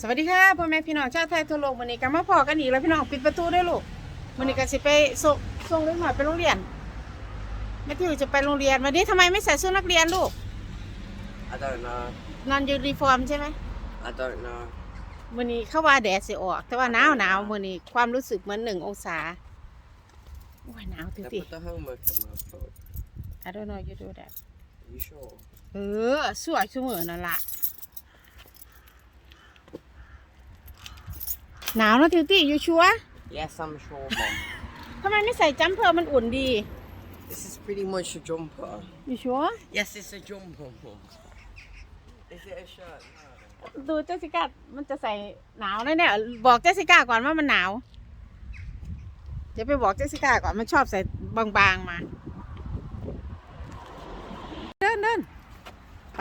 สวัสดีค่ะพ่อแม่พี่น้องชาวไทยทั่วโลกวันนี้ก็มาพอกันอีกแล้วพี่น้องปิดประตูด้วยลูกวันนี้ก็สิไปส่งส่งเล็กหน่อยไปโรงเรียนแม่ทิวจะไปโรงเรียนวันนี้ทำไมไม่ใส่ชุดนักเรียนลูก I don't know. นอนยูนิฟอร์มใช่ไหม I don't know. วันนี้เข้าว่าแดดสิออก แต่ว่าหนาวหนาววันนี้ความรู้สึกเหมือนหนึ่งองศาโอ้ยหนาวถึง They ติ put the homework in my phone. I don't know you do that Are you sure? เออสวยเสมอนั่นล่ะ หนาวนะทิวตี้อยู่ชัวร์ Yes, I'm sure, Mom. ทำไมไม่ใส่จัมเปอร์มันอุ่นดี this is pretty much a jumper. อยู่ชัวร์ Yes, it's a jumper, Mom. Is it a shirt? No. ดูเจสสิก้ามันจะใส่หนาวนะเนี่ยบอกเจสสิก้าก่อนว่ามันหนาวเดี๋ยวไปบอกเจสสิก้าก่อนมันชอบใส่บางๆมา เดินเดินไป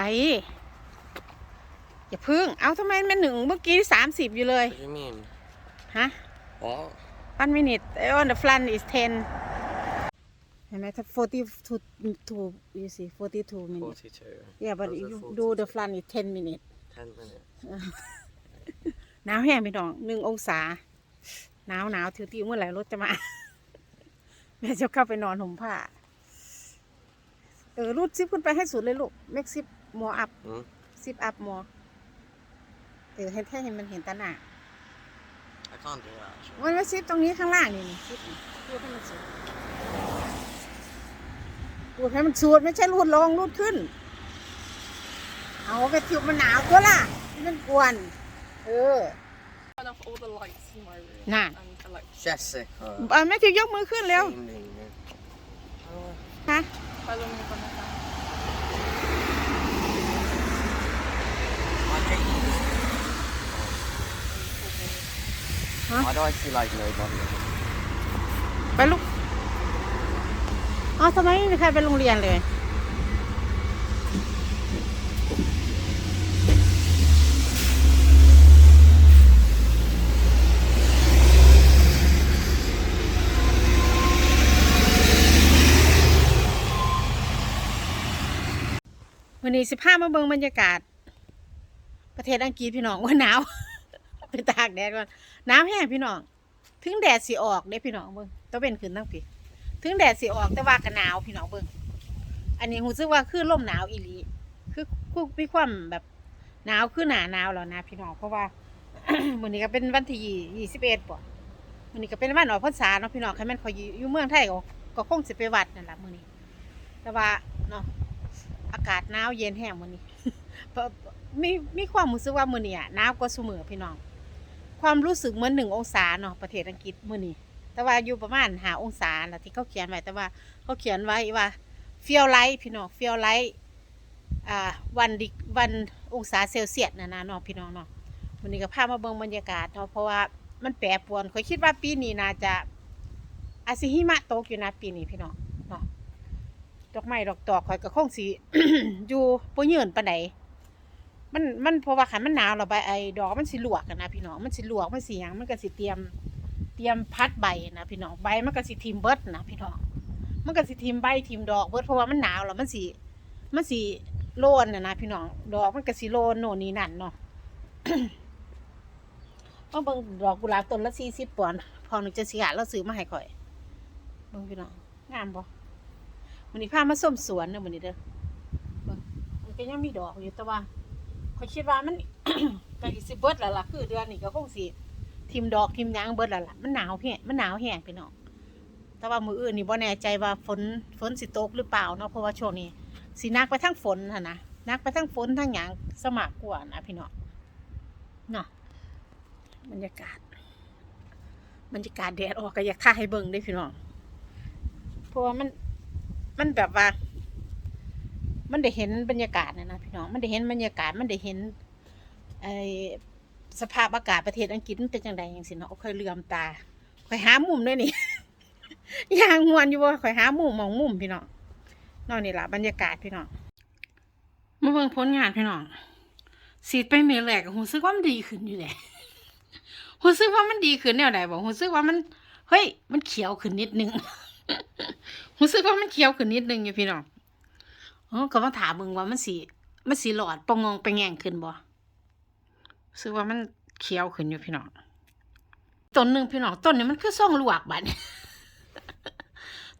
อย่าพึ่งเอาทำไมมันหนึ่งเมื่อกี้สามสิบอยู่เลย What do you mean? ฮะ What? one minute on the front is ten เห็นไหมถ้า forty two two you see forty two minutes 42. yeah but Those are you 42. do the front is ten minutes 10 minutes. หนาวแห้งไปดองหนึ่งองศา หนาวหนาวทิวตีเมื่อไหร่รถจะมา แม่จะเข้าไปนอนห่มผ้า เออรูดซิปขึ้นไปให้สุดเลยลูกเม็กซิปมออัพ Hmm? ซิปอัพมอเออให้แค่เห็นมันเห็นตาหน้า I can't do that, actually. มันไม่ซิปตรงนี้ข้างล่างนี่นี่ซิปนี่รูดให้มันสุดรูดให้มันสุดไม่ใช่รูดลงรูดขึ้น เอาไปทิวมันหนาวตัวล่ะมันกวน เออ turn off all the lights in my room Nah. and electric. Jessica. เออแม่ทิวยกมือขึ้นเร็ว Cleaning me. ฮะ How long have I done that? I hate you. Huh? Why do I feel like nobody? ไปลูกอ๋อทำไมไม่มีใครไปโรงเรียนเลย วันนี้สิบห้ามาเบิงบรรยากาศ ประเทศอังกฤษพี่น้องว่าหนาว ไปตากแดดก่อนนาวแห้งพี่น้อง ถึงแดดสิออกเด้พี่น้องเบิ่งตะเวนขึ้นตั้งปีถึงแดดสิออกแต่ว่าก็หนาวพี่น้องเบิ่งอันนี้รู้สึกว่าคือลมหนาวอีหลีคือคือมีความแบบหนาวคือหนาหนาวแล้วนะพี่น้องเพราะว่ามื้อนี้ก็เป็นวันที่ยี่สิบเอ็ดป่ะมื้อนี้ก็เป็นวันออกพรรษาเนาะพี่น้องใครแม่นขอยอยู่เมืองไทยก็ก็คงสิไปวัดนั่นแหละมื้อนี้ แต่ว่าเนาะอากาศหนาวเย็นแห้งมื้อนี้มีมีความรู้สึกว่ามื้อนี้อะหนาวกว่าซุมื้อพี่น้อง ความรู้สึกเหมือนหนึ่งองศาเนาะประเทศอังกฤษมื้อนี้แต่ว่าอยู่ประมาณหาองศาแหละที่เขาเขียนไว้แต่ว่าเขาเขียนไว้ว่าเฟียลไลท์พี่น้องเฟียลไลท์อ่าวันดิวันองศาเซลเซียสนะนะเนาะพี่น้องเนาะวันนี้ก็พามาเบิ่งบรรยากาศเนาะเพราะว่ามันแปรปรวนข่อยคิดว่าปีนี้น่าจะอาจสิหิมะตกอยู่นะปีนี้พี่น้องเนาะดอกไม้ดอกตอกข่อยก็คงสิอยู่บ่ยืนปานใด มันมันเพราะว่าขันมันหนาวเราใบไอ้ดอกมันสิลวกกันนะพี่น้องมันสิลวกมันสิหยังมันก็สิเตรียมเตรียมพัดใบนะพี่น้องใบมันก็สิทิมเบิดนะพี่น้องมันก็สิทิมใบทิมดอกเบิดเพราะว่ามันหนาวแล้วมันสิมันสิโลนนะนะพี่น้องดอกมันก็สิโลนโน่นนี่นั่นเนาะก็เบิ่งดอกกุหลาบต้นละสี่สิบปอนด์พอหนูจะเสียเราซื้อมาให้ข่อยเบิ่งพี่น้องงามบ่วันนี้พามาส้มสวนเนอะวันนี้เด้อมันก็ยังมีดอกอยู่แต่ว่า ข้อยคิดว่ามัน ก็สิเบิดแล้วล่ะคือเดือนนี้ก็คงสิทิมดอกทิมหยางเบิดแล้วล่ะมันหนาวแห้งมันหนาวแห้งพี่น้องแต่ว่ามืออื่นนี่บ่แน่ใจว่าฝนฝนสิตกหรือเปล่าเนาะเพราะว่าช่วงนี้สินักไปทั้งฝนหั่นนะนักไปทั้งฝนทั้งหยางสมากกว่านะพี่น้องเนาะบรรยากาศบรรยากาศแดดออกก็อยากถ่ายให้เบิ่งเด้พี่น้องเพราะว่ามันมันแบบว่า มันได้เห็นบรรยากาศนะนะพี่น้องมันได้เห็นบรรยากาศมันได้เห็นไอสภาพอากาศประเทศอังกฤษมันเป็นจังไดอย่างสิเนาะค่อยเลื่อมตาค่อยหามุมด้วยนี่ยางมวนอยู่ว่าค่อยหามุมมองมุมพี่น้องนอนนี่ละบรรยากาศพี่น้องมาเบิ่งผลงานพี่น้องสีดไปเมลแรกก็รู้สึกว่ามันดีขึ้นอยู่แหละรู้สึกว่ามันดีขึ้นแนวใดบอกรู้สึกว่ามันเฮ้ยมันเขียวขึ้นนิดนึงรู้สึกว่ามันเขียวขึ้นนิดนึงอยู่พี่น้อง ก็มาถามมึงว่ามันสีมันสีหลอดปองงองไปแง่งขึ้นบ่รู้สึกว่ามันเคี้ยวขึ้นอยู่พี่น้องต้นหนึ่งพี่น้องต้นนี้มันคือส่องลวกบาด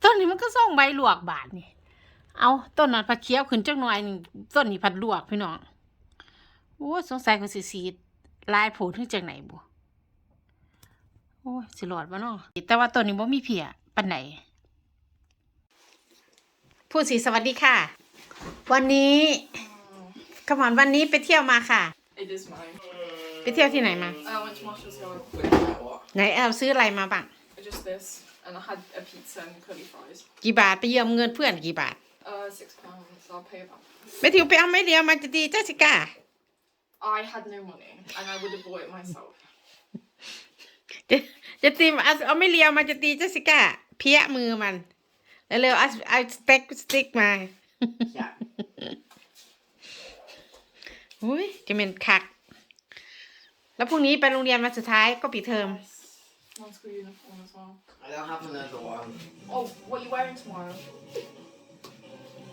ต้นนี้มันก็ส่องใบลวกบาดนี่ เอาต้นนั้นผัดเคี้ยวขึ้นจักหน่อยนึงต้นนี้ผัดลวกพี่น้องโอ้สงสัยเขาสิสีลายโผล่ถึงจากไหนบ่โอ้สิหลอดบ่เนาะแต่ว่าต้นนี้บ่มีเพียปานไหน พูดสิสวัสดีค่ะ วันนี้ขมอนวันนี้ไปเที่ยวมาค่ะ It is mine. ไปเที่ยวที่ไหนมา I went to Marshall's Yard. Wait, like what? ไหนแอลซื้ออะไรมาบ้าง Just this. And I had a pizza and curly fries. กี่บาทไปเยี่ยมเงินเพื่อนกี่บาท Uh, six pounds. I'll pay about. ไม่ถิวไปเอาไม่เดียวมาจะดีเจสสิก้า I had no money and I would have bought it myself. จะจะตีเอาเอาไม่เลียวมาจะตีเจสสิก้าเพี้ยมือมัน แล้วเร็วเอาเอาสเต็กสติ๊กมา Yeah. อุ้ยจะเป็นคัก แล้วพรุ่งนี้ไปโรงเรียนวันสุดท้ายก็ปิดเทอม Non school uniform as well. I don't have another one. Oh, what are you wearing tomorrow?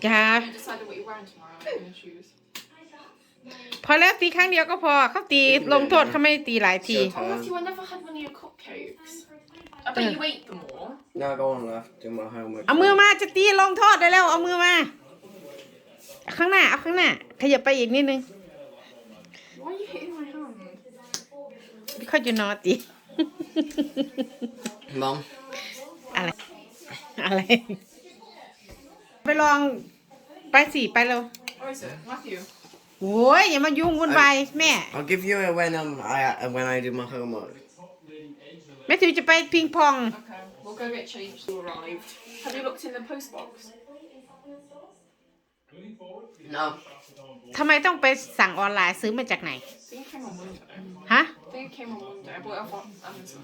ครับ You decided what you're wearing tomorrow. I'm gonna choose. พอแล้วตีครั้งเดียวก็พอเขาตีลงโทษเขาไม่ได้ตีหลายที Sure. Oh, Matthew, I never had one of your cupcakes. I bet you ate them all. No, go on left. Do my homework. เอามือมาจะตีลงโทษได้แล้วเอามือมาเอา ข้างหน้าเอาข้างหน้า ขยับไปอีกนิดนึง Why are you hitting my hand? because you naughty Mom. อะไร อะไร ไปลองไปสิไปเร็ว Where is it? Matthew. โอ้ยอย่ามายุ่งวุ่นวายแม่ I'll give you it when um I uh, when I do my homework. แม่ทิวจะไปพิงพอง Okay, we'll go get changed. You arrived. Have you looked in the post box? No. ทำไมต้องไปสั่งออนไลน์ซื้อมาจากไหน I think it came on Monday. ฮะ I think it came on Monday. I bought it off Amazon.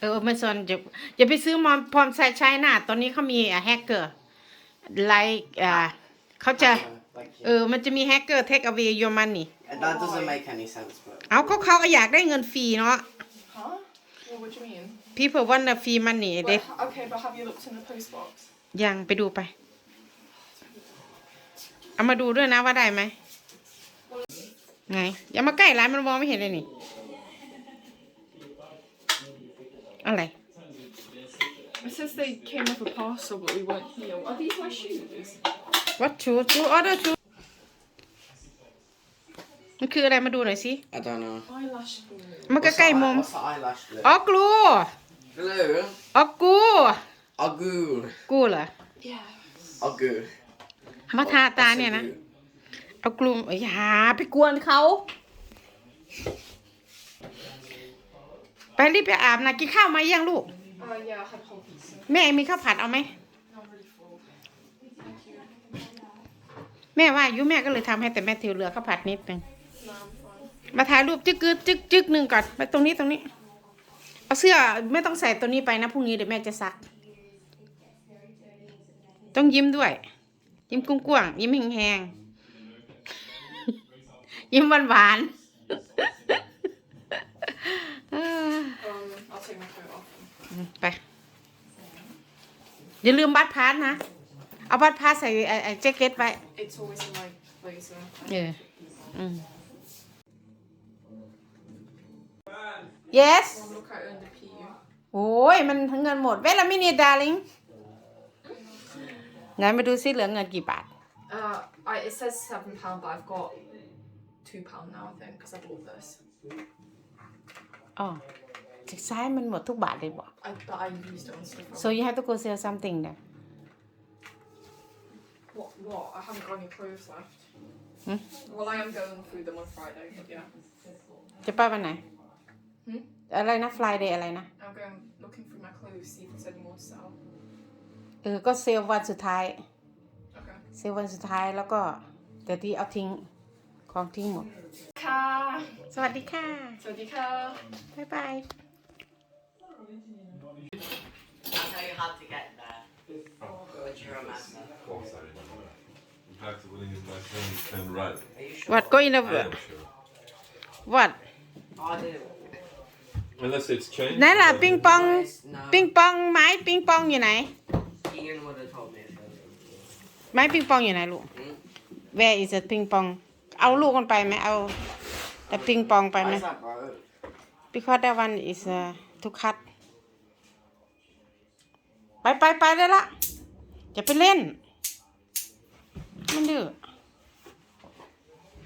เออไม่สนอย่าอย่าไปซื้อมอมพร้อมใช้ใช้หน้าตอนนี้เขามีแฮกเกอร์ไลค์อ่าเขาจะ Thank เอ you. อมันจะมีแฮกเกอร์ take away your money That doesn't make any sense, but เอาก็เขาก็อยากได้เงินฟรีเนาะ Huh? Well, what do you mean? people want the free money เด็ But, okay, but have you looked in the post box? ยังไปดูไป เอามาดูด้วยนะว่าได้ไหมไงอย่ามาใกล้ร้านมันมองไม่เห็นเลยนี่ อะไร It says they came with a parcel, but we weren't here. Are these my shoes? what shoe shoe order shoe มันคืออะไรมาดูหน่อยสิ I don't know. Eyelash glue. มันก็ What's ใกล้ the eye- มุม What's the eyelash glue? อ๋อกลู Glue. อ๋อกู Agu. กูเหรอ Yeah. Agu. มาทาตาเนี่ยนะ เอากลุ่มอย่าไปกวนเขา ไปรีบไปอาบนะกินข้าวมายังลูก Uh, yeah, I had a whole pizza. แม่มีข้าวผัดเอาไหม No, I'm really full. Thank you. แม่ว่าอยุแม่ก็เลยทำให้แต่แม่ทิวเหลือข้าวผัดนิดนึง No, I'm fine. มาถ่ายรูปจึกกึดจึกจึกหนึ่งก่อนมาตรงนี้ตรงนี้ เอาเสื้อไม่ต้องใส่ตัวนี้ไปนะพรุ่งนี้เดี๋ยวแม่จะซัก ต้องยิ้มด้วย ยิ้มกุ้งกวางๆยิ้มแห้งๆยิ้มหวานหวานๆเออ Um, I'll take my coat off. ไป อย่าลืมบัตรพาสนะ เอาบัตรพาสใส่ไอ้ไอ้แจ็คเก็ตไว้ It's always in my blazer. เอออืม yes Oh, look, I earned a P. โอ้ย มันทั้งเงินหมด เวลามินิดาริง ไหนมาดูซิเหลือเงินกี่บาท Uh, I, it says seven pound, but I've got two pound now, I think, because I bought this. อ๋อจากซ้ายมันหมดทุกบาทเลยบอก I, but I used it on stuff. so you have to go sell something there What? What? I haven't got any clothes left. Hmm? Well, I am going through them on Friday, but yeah. จะไปวันไหน Hmm? อะไรนะ Friday อะไรนะ I'm going looking through my clothes, see if there's any more to sell. เออ ก็เซลวันสุดท้าย Okay. เซลวันสุดท้ายแล้วก็ แต่ที่เอาทิ้งของทิ้งหมด Ka. สวัสดีค่ะ Sodika. บ๊ายบาย I'll tell you how to get there. But you're a mess. Of course I remember. In fact, when he my friend can ride. Are you sure? what go in the I am sure. what I do. Unless it's changed. ไหนล่ะปิงปอง No. ปิงปองไม้ปิงปองอยู่ไหน Ian would have told me if I did. ไม้ปิงปองอยู่ไหนลูก Hmm? Where is it ปิงปอง เอาลูกมันไปไหมเอาแต่ปิงปองไปไหมสัตว์วะเออ because that one is uh, to cut ไปไปไปได้ละอย่าไปเล่น มันดื้อ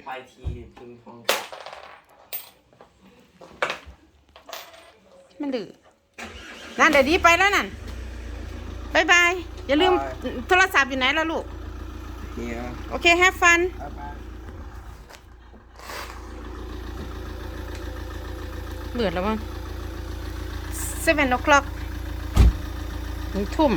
ไปทีปิงปองมันดื้อนั่นเดี๋ยวดีไปแล้วนั่น บายบาย อย่าลืมโทรศัพท์อยู่ไหนล่ะลูกเฮียโอเค have fun บ๊ายบายเบื่อแล้วมั้ง seven o'clock หนึ่งทุ่ม